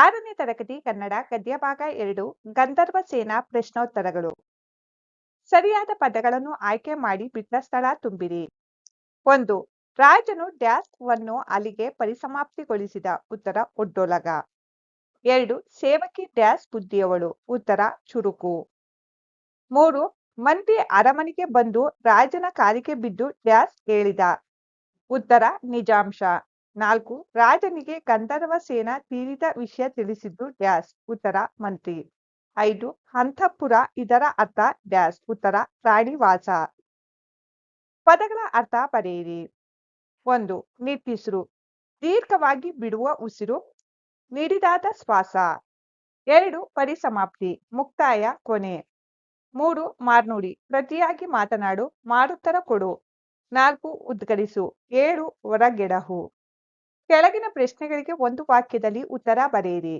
ಆರನೇ ತರಗತಿ ಕನ್ನಡ ಗದ್ಯ ಭಾಗ ಎರಡು, ಗಂಧರ್ವ ಸೇನಾ ಪ್ರಶ್ನೋತ್ತರಗಳು. ಸರಿಯಾದ ಪದಗಳನ್ನು ಆಯ್ಕೆ ಮಾಡಿ ಬಿಟ್ಟ ಸ್ಥಳ ತುಂಬಿರಿ. ಒಂದು, ರಾಜನು ಡ್ಯಾಸ್ ವನ್ನು ಅಲ್ಲಿಗೆ ಪರಿಸಮಾಪ್ತಿಗೊಳಿಸಿದ, ಉತ್ತರ ಒಡ್ಡೊಲಗ ಎರಡು, ಸೇವಕಿ ಡ್ಯಾಸ್ ಬುದ್ಧಿಯವಳು, ಉತ್ತರ ಚುರುಕು. ಮೂರು, ಮಂತ್ರಿ ಅರಮನೆಗೆ ಬಂದು ರಾಜನ ಕಾಲಿಗೆ ಬಿದ್ದು ಡ್ಯಾಸ್ ಹೇಳಿದ, ಉತ್ತರ ನಿಜಾಂಶ. ನಾಲ್ಕು, ರಾಜನಿಗೆ ಗಂಧರ್ವ ಸೇನಾ ತೀರಿದ ವಿಷಯ ತಿಳಿಸಿದ್ದು ಡ್ಯಾಸ್, ಉತ್ತರ ಮಂತ್ರಿ. ಐದು ಅಂತಃಪುರ ಇದರ ಅರ್ಥ ಡ್ಯಾಸ್, ಉತ್ತರ ಪ್ರಾಣಿವಾಸ ಪದಗಳ ಅರ್ಥ ಪಡೆಯಿರಿ ಒಂದು, ನಿಟ್ಟಿಸಿರು. ದೀರ್ಘವಾಗಿ ಬಿಡುವ ಉಸಿರು, ನೀಡಿದಾದ ಶ್ವಾಸ. ಎರಡು, ಪರಿಸಮಾಪ್ತಿ, ಮುಕ್ತಾಯ ಕೊನೆ. ಮೂರು, ಮಾರ್ನುಡಿ, ಪ್ರತಿಯಾಗಿ ಮಾತನಾಡು, ಮಾರುತ್ತರ ಕೊಡು. ನಾಲ್ಕು, ಉದ್ಗರಿಸು. ಏಳು, ಹೊರಗೆಡಹು. ಕೆಳಗಿನ ಪ್ರಶ್ನೆಗಳಿಗೆ ಒಂದು ವಾಕ್ಯದಲ್ಲಿ ಉತ್ತರ ಬರೆಯಿರಿ.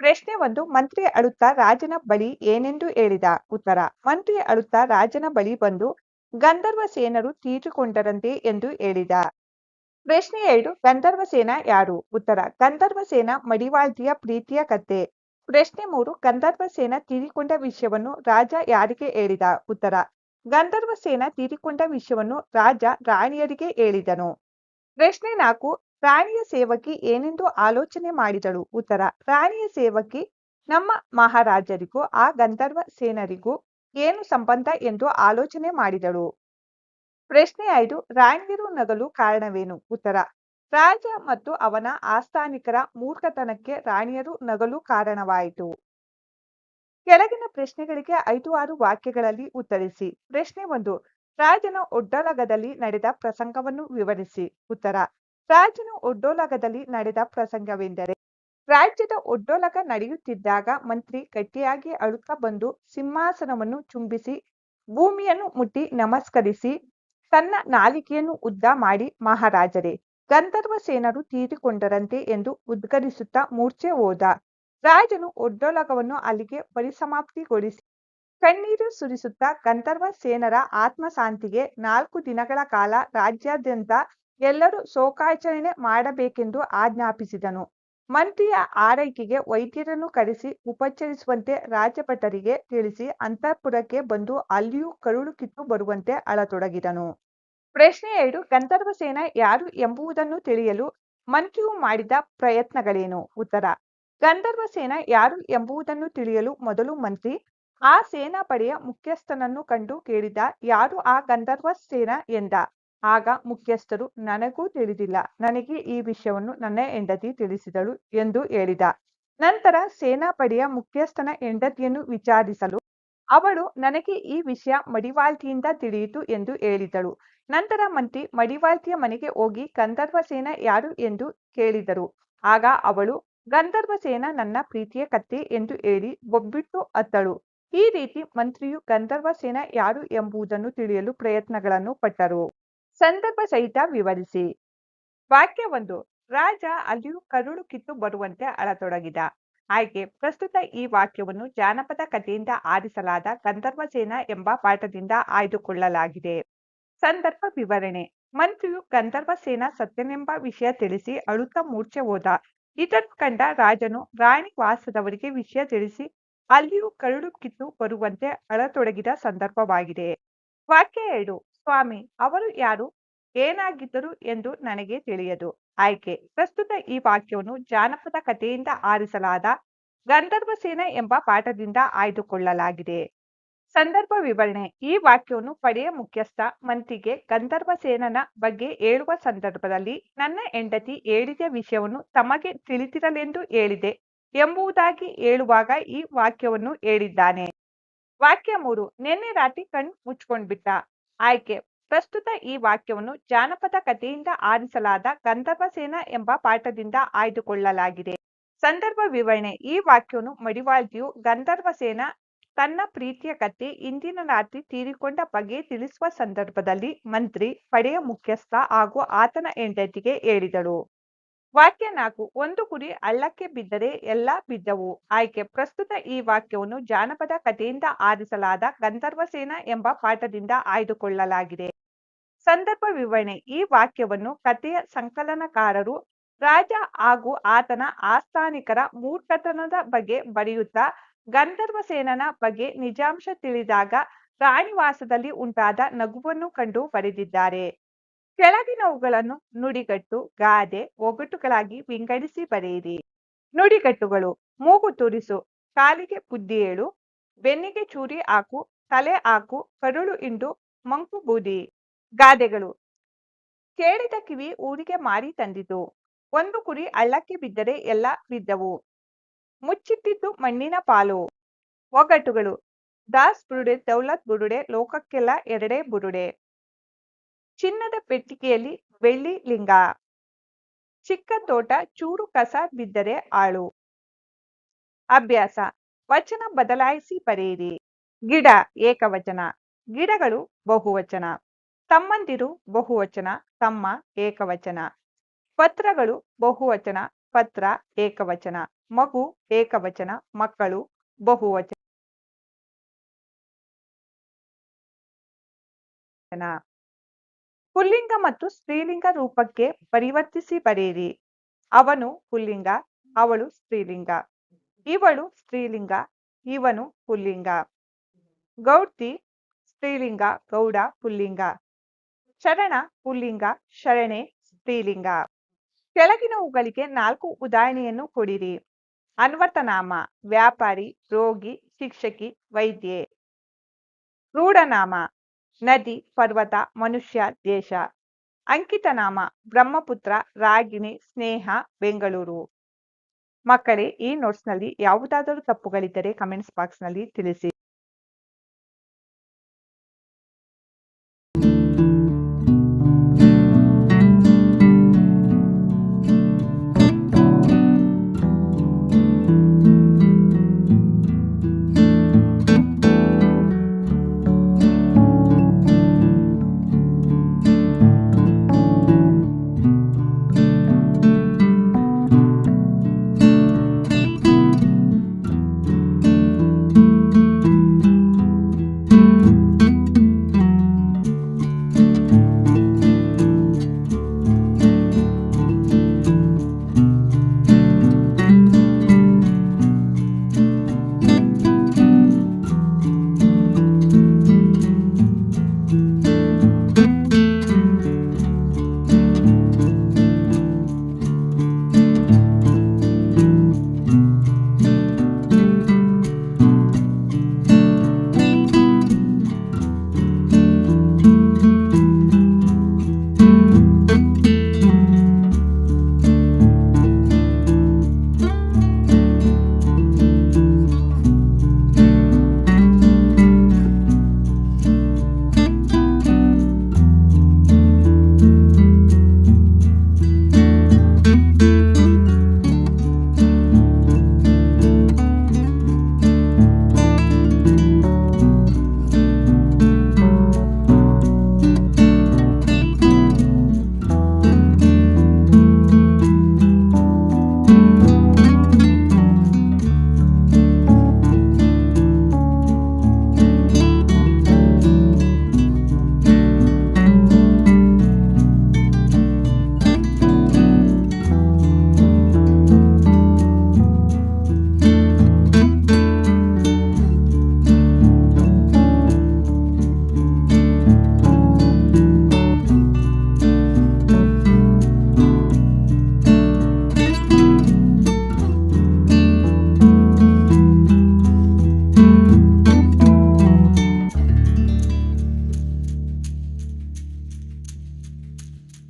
ಪ್ರಶ್ನೆ ಒಂದು ಮಂತ್ರಿ ಅಳುತ್ತಾ ರಾಜನ ಬಳಿ ಏನೆಂದು ಹೇಳಿದ? ಉತ್ತರ ಮಂತ್ರಿ ಅಳುತ್ತಾ ರಾಜನ ಬಳಿ ಬಂದು ಗಂಧರ್ವ ಸೇನರು ತೀರಿಕೊಂಡರಂತೆ ಎಂದು ಹೇಳಿದ. ಪ್ರಶ್ನೆ ಎರಡು, ಗಂಧರ್ವ ಸೇನ ಯಾರು? ಉತ್ತರ, ಗಂಧರ್ವ ಸೇನ ಮಡಿವಾಳ್ತಿಯ ಪ್ರೀತಿಯ ಕತೆ ಪ್ರಶ್ನೆ ಮೂರು, ಗಂಧರ್ವ ಸೇನ ತೀರಿಕೊಂಡ ವಿಷಯವನ್ನು ರಾಜ ಯಾರಿಗೆ ಹೇಳಿದ? ಉತ್ತರ, ಗಂಧರ್ವ ಸೇನ ತೀರಿಕೊಂಡ ವಿಷಯವನ್ನು ರಾಜ ರಾಣಿಯರಿಗೆ ಹೇಳಿದನು. ಪ್ರಶ್ನೆ ನಾಲ್ಕು ರಾಣಿಯ ಸೇವಕಿ ಏನೆಂದು ಆಲೋಚನೆ ಮಾಡಿದಳು? ಉತ್ತರ ರಾಣಿಯ ಸೇವಕಿ ನಮ್ಮ ಮಹಾರಾಜರಿಗೂ, ಆ ಗಂಧರ್ವ ಸೇನರಿಗೂ ಏನು ಸಂಬಂಧ ಎಂದು ಆಲೋಚನೆ ಮಾಡಿದಳು? ಪ್ರಶ್ನೆ ಐದು, ರಾಣಿಯರು ನಗಲು ಕಾರಣವೇನು? ಉತ್ತರ, ರಾಜ ಮತ್ತು ಅವನ ಆಸ್ಥಾನಿಕರ ಮೂರ್ಖತನಕ್ಕೆ ರಾಣಿಯರು ನಗಲು ಕಾರಣವಾಯಿತು. ಕೆಳಗಿನ ಪ್ರಶ್ನೆಗಳಿಗೆ ಐದು ಆರು ವಾಕ್ಯಗಳಲ್ಲಿ ಉತ್ತರಿಸಿ. ಪ್ರಶ್ನೆ ಒಂದು, ರಾಜನ ಒಡ್ಡಲಗದಲ್ಲಿ ನಡೆದ ಪ್ರಸಂಗವನ್ನು ವಿವರಿಸಿ. ಉತ್ತರ ರಾಜನ ಒಡ್ಡೋಲಗದಲ್ಲಿ ನಡೆದ ಪ್ರಸಂಗವೆಂದರೆ, ರಾಜ್ಯದ ಒಡ್ಡೋಲಗ ನಡೆಯುತ್ತಿದ್ದಾಗ ಮಂತ್ರಿ ಗಟ್ಟಿಯಾಗಿ ಅಳುತ್ತಾ ಬಂದು ಸಿಂಹಾಸನವನ್ನು ಚುಂಬಿಸಿ, ಭೂಮಿಯನ್ನು ಮುಟ್ಟಿ ನಮಸ್ಕರಿಸಿ, ತನ್ನ ನಾಲಿಗೆಯನ್ನು ಉದ್ದ ಮಾಡಿ ಮಹಾರಾಜರೇ, ಗಂಧರ್ವ ಸೇನರು ತೀರಿಕೊಂಡರಂತೆ ಎಂದು ಉದ್ಗರಿಸುತ್ತಾ ಮೂರ್ಛೆ ಹೋದ. ರಾಜನು ಒಡ್ಡೋಲಗವನ್ನು ಅಲ್ಲಿಗೆ ಪರಿಸಮಾಪ್ತಿಗೊಳಿಸಿ, ಕಣ್ಣೀರು ಸುರಿಸುತ್ತಾ ಗಂಧರ್ವ ಸೇನರ ಆತ್ಮಶಾಂತಿಗೆ ನಾಲ್ಕು ದಿನಗಳ ಕಾಲ ರಾಜ್ಯಾದ್ಯಂತ ಎಲ್ಲರೂ ಶೋಕಾಚರಣೆ ಮಾಡಬೇಕೆಂದು ಆಜ್ಞಾಪಿಸಿದನು. ಮಂತ್ರಿಯ ಆರೈಕೆಗೆ ವೈದ್ಯರನ್ನು ಕರೆಸಿ ಉಪಚರಿಸುವಂತೆ ರಾಜಭಟರಿಗೆ ತಿಳಿಸಿ ಅಂತಃಪುರಕ್ಕೆ ಬಂದು ಅಲ್ಲಿಯೂ ಕರುಳು ಕಿತ್ತು ಬರುವಂತೆ ಅಳತೊಡಗಿದನು. ಪ್ರಶ್ನೆ ಎರಡು, ಗಂಧರ್ವ ಸೇನ ಯಾರು ಎಂಬುದನ್ನು ತಿಳಿಯಲು ಮಂತ್ರಿಯು ಮಾಡಿದ ಪ್ರಯತ್ನಗಳೇನು? ಉತ್ತರ, ಗಂಧರ್ವ ಸೇನ ಯಾರು ಎಂಬುದನ್ನು ತಿಳಿಯಲು ಮೊದಲು ಮಂತ್ರಿ, ಆ ಸೇನಾ ಪಡೆಯ ಮುಖ್ಯಸ್ಥನನ್ನು ಕಂಡು ಕೇಳಿದ ಯಾರು ಆ ಗಂಧರ್ವ ಸೇನ ಎಂದ? ಆಗ ಮುಖ್ಯಸ್ಥರು, ನನಗೂ ತಿಳಿದಿಲ್ಲ. ನನಗೆ ಈ ವಿಷಯವನ್ನು ನನ್ನ ಹೆಂಡತಿ ತಿಳಿಸಿದಳು ಎಂದು ಹೇಳಿದ. ನಂತರ ಸೇನಾಪಡೆಯ ಮುಖ್ಯಸ್ಥನ ಹೆಂಡತಿಯನ್ನು ವಿಚಾರಿಸಲು, ಅವಳು ನನಗೆ ಈ ವಿಷಯ ಮಡಿವಾಳ್ತಿಯಿಂದ ತಿಳಿಯಿತು ಎಂದು ಹೇಳಿದಳು. ನಂತರ ಮಂತ್ರಿ, ಮಡಿವಾಳ್ತಿಯ ಮನೆಗೆ ಹೋಗಿ ಗಂಧರ್ವ ಸೇನ ಯಾರು? ಎಂದು ಕೇಳಿದರು. ಆಗ ಅವಳು, ಗಂಧರ್ವ ಸೇನ ನನ್ನ ಪ್ರೀತಿಯ ಕತ್ತೆ ಎಂದು ಹೇಳಿ ಒಬ್ಬಿಟ್ಟು ಅತ್ತಳು. ಈ ರೀತಿ ಮಂತ್ರಿಯು ಗಂಧರ್ವ ಸೇನ ಯಾರು ಎಂಬುದನ್ನು ತಿಳಿಯಲು ಪ್ರಯತ್ನಗಳನ್ನು ಪಟ್ಟರು. ಸಂದರ್ಭ ಸಹಿತ ವಿವರಿಸಿ. ವಾಕ್ಯ ಒಂದು, ರಾಜ ಅಲ್ಲಿಯೂ ಕರುಳು ಕಿತ್ತು ಬರುವಂತೆ ಅಳತೊಡಗಿದ. ಆಯ್ಕೆ, ಪ್ರಸ್ತುತ ಈ ವಾಕ್ಯವನ್ನು ಜಾನಪದ ಕಥೆಯಿಂದ ಆರಿಸಲಾದ ಗಂಧರ್ವ ಸೇನಾ ಎಂಬ ಪಾಠದಿಂದ ಆಯ್ದುಕೊಳ್ಳಲಾಗಿದೆ. ಸಂದರ್ಭ ವಿವರಣೆ, ಮಂತ್ರಿಯು ಗಂಧರ್ವ ಸೇನಾ ಸತ್ಯನೆಂಬ ವಿಷಯ ತಿಳಿಸಿ ಅಳುತ್ತಾ ಮೂರ್ಛೆ ಹೋದ. ಇದನ್ನು ಕಂಡ ರಾಜನು ರಾಣಿ ವಾಸದವರಿಗೆ ವಿಷಯ ತಿಳಿಸಿ ಅಲ್ಲಿಯೂ ಕರುಳು ಕಿತ್ತು ಬರುವಂತೆ ಅಳತೊಡಗಿದ ಸಂದರ್ಭವಾಗಿದೆ. ವಾಕ್ಯ ಎರಡು ಸ್ವಾಮಿ, ಅವರು ಯಾರು? ಏನಾಗಿದ್ದರು ಎಂದು ನನಗೆ ತಿಳಿಯದು. ಆಯ್ಕೆ. ಪ್ರಸ್ತುತ ಈ ವಾಕ್ಯವನ್ನು ಜಾನಪದ ಕಥೆಯಿಂದ ಆರಿಸಲಾದ ಗಂಧರ್ವ ಸೇನ ಎಂಬ ಪಾಠದಿಂದ ಆಯ್ದುಕೊಳ್ಳಲಾಗಿದೆ. ಸಂದರ್ಭ ವಿವರಣೆ. ಈ ವಾಕ್ಯವನ್ನು ಪಡೆಯ ಮುಖ್ಯಸ್ಥ ಮಂತಿಗೆ ಗಂಧರ್ವ ಸೇನನ ಬಗ್ಗೆ ಹೇಳುವ ಸಂದರ್ಭದಲ್ಲಿ ನನ್ನ ಹೆಂಡತಿ ಹೇಳಿದ ವಿಷಯವನ್ನು ತಮಗೆ ತಿಳಿದಿರಲೆಂದು ಹೇಳಿದೆ ಎಂಬುದಾಗಿ ಹೇಳುವಾಗ ಈ ವಾಕ್ಯವನ್ನು ಹೇಳಿದ್ದಾನೆ. ವಾಕ್ಯ ಮೂರು. ನಿನ್ನೆ ರಾತ್ರಿ ಕಣ್ ಮುಚ್ಕೊಂಡ್ಬಿಟ್ಟ ಆಯ್ಕೆ. ಪ್ರಸ್ತುತ ಈ ವಾಕ್ಯವನ್ನು ಜಾನಪದ ಕಥೆಯಿಂದ ಆರಿಸಲಾದ ಗಂಧರ್ವ ಸೇನಾ ಎಂಬ ಪಾಠದಿಂದ ಆಯ್ದುಕೊಳ್ಳಲಾಗಿದೆ. ಸಂದರ್ಭ ವಿವರಣೆ. ಈ ವಾಕ್ಯವನ್ನು ಮಡಿವಾಳ್ತಿಯು ಗಂಧರ್ವ ಸೇನಾ ತನ್ನ ಪ್ರೀತಿಯ ಕತೆ ಇಂದಿನ ರಾತ್ರಿ ತೀರಿಕೊಂಡ ಬಗ್ಗೆ ತಿಳಿಸುವ ಸಂದರ್ಭದಲ್ಲಿ ಮಂತ್ರಿ, ಪಡೆಯ ಮುಖ್ಯಸ್ಥ ಹಾಗೂ ಆತನ ಹೆಂಡತಿಗೆ ಹೇಳಿದಳು. ವಾಕ್ಯ ನಾಲ್ಕು, ಒಂದು ಕುರಿ ಹಳ್ಳಕ್ಕೆ ಬಿದ್ದರೆ ಎಲ್ಲಾ ಬಿದ್ದವು. ಆಯ್ಕೆ, ಪ್ರಸ್ತುತ ಈ ವಾಕ್ಯವನ್ನು ಜಾನಪದ ಕಥೆಯಿಂದ ಆರಿಸಲಾದ ಗಂಧರ್ವ ಸೇನ ಎಂಬ ಪಾಠದಿಂದ ಆಯ್ದುಕೊಳ್ಳಲಾಗಿದೆ. ಸಂದರ್ಭ ವಿವರಣೆ, ಈ ವಾಕ್ಯವನ್ನು ಕಥೆಯ ಸಂಕಲನಕಾರರು ರಾಜ ಹಾಗೂ ಆತನ ಆಸ್ಥಾನಿಕರ ಮೂರ್ಖತನದ ಬಗ್ಗೆ ಬರೆಯುತ್ತಾ ಗಂಧರ್ವಸೇನನ ಬಗ್ಗೆ ನಿಜಾಂಶ ತಿಳಿದಾಗ ರಾಣಿವಾಸದಲ್ಲಿ ಉಂಟಾದ ನಗುವನ್ನು ಕಂಡು ಬರೆದಿದ್ದಾರೆ. ಕೆಳಗಿನವುಗಳನ್ನು ನುಡಿಗಟ್ಟು, ಗಾದೆ, ಒಗಟುಗಳಾಗಿ ವಿಂಗಡಿಸಿ ಬರೆಯಿರಿ. ನುಡಿಗಟ್ಟುಗಳು, ಮೂಗು ತುರಿಸು, ಕಾಲಿಗೆ ಬುದ್ಧಿ ಹೇಳು, ಬೆನ್ನಿಗೆ ಚೂರಿ ಹಾಕು, ತಲೆ ಹಾಕು, ಕರುಳು ಇಂಡು, ಮಂಕು ಬೂದಿ. ಗಾದೆಗಳು, ಕೇಳಿದ ಕಿವಿ ಊರಿಗೆ ಮಾರಿ ತಂದಿತು, ಒಂದು ಕುರಿ ಹಳ್ಳಕ್ಕೆ ಬಿದ್ದರೆ ಎಲ್ಲ ಬಿದ್ದವು. ಮುಚ್ಚಿಟ್ಟಿದ್ದು ಮಣ್ಣಿನ ಪಾಲು. ಒಗಟುಗಳು, ದಾಸ್ ಬುರುಡೆ, ದೌಲತ್ ಬುರುಡೆ, ಲೋಕಕ್ಕೆಲ್ಲ ಎರಡೇ ಬುರುಡೆ. ಚಿನ್ನದ ಪೆಟ್ಟಿಗೆಯಲ್ಲಿ ಬೆಳ್ಳಿ ಲಿಂಗ. ಚಿಕ್ಕ ತೋಟ ಚೂರು ಕಸ ಬಿದ್ದರೆ ಆಳು. ಅಭ್ಯಾಸ. ವಚನ ಬದಲಾಯಿಸಿ ಬರೆಯಿರಿ. ಗಿಡ ಏಕವಚನ. ಗಿಡಗಳು ಬಹುವಚನ. ತಮ್ಮಂದಿರು ಬಹುವಚನ, ತಮ್ಮ ಏಕವಚನ. ಪತ್ರಗಳು ಬಹುವಚನ, ಪತ್ರ ಏಕವಚನ. ಮಗು ಏಕವಚನ, ಮಕ್ಕಳು ಬಹುವಚನ. ಪುಲ್ಲಿಂಗ ಮತ್ತು ಸ್ತ್ರೀಲಿಂಗ ರೂಪಕ್ಕೆ ಪರಿವರ್ತಿಸಿ ಬರೆಯಿರಿ. ಅವನು ಪುಲ್ಲಿಂಗ, ಅವಳು ಸ್ತ್ರೀಲಿಂಗ. ಇವಳು ಸ್ತ್ರೀಲಿಂಗ, ಇವನು ಪುಲ್ಲಿಂಗ. ಗೌಡ್ತಿ, ಸ್ತ್ರೀಲಿಂಗ, ಗೌಡ, ಪುಲ್ಲಿಂಗ. ಶರಣ, ಪುಲ್ಲಿಂಗ, ಶರಣೆ, ಸ್ತ್ರೀಲಿಂಗ. ಕೆಳಗಿನವುಗಳಿಗೆ ನಾಲ್ಕು ಉದಾಹರಣೆಯನ್ನು ಕೊಡಿರಿ. ಅನ್ವರ್ಥನಾಮ ವ್ಯಾಪಾರಿ, ರೋಗಿ, ಶಿಕ್ಷಕಿ, ವೈದ್ಯೆ. ರೂಢನಾಮ ನದಿ, ಪರ್ವತ, ಮನುಷ್ಯ, ದೇಶ. ಅಂಕಿತನಾಮ, ಬ್ರಹ್ಮಪುತ್ರ, ರಾಗಿಣಿ, ಸ್ನೇಹ, ಬೆಂಗಳೂರು. ಮಕ್ಕಳೇ, ಈ ನೋಟ್ಸ್ನಲ್ಲಿ ಯಾವುದಾದರೂ ತಪ್ಪುಗಳಿದ್ದರೆ ಕಮೆಂಟ್ಸ್ ಬಾಕ್ಸ್ನಲ್ಲಿ ತಿಳಿಸಿ.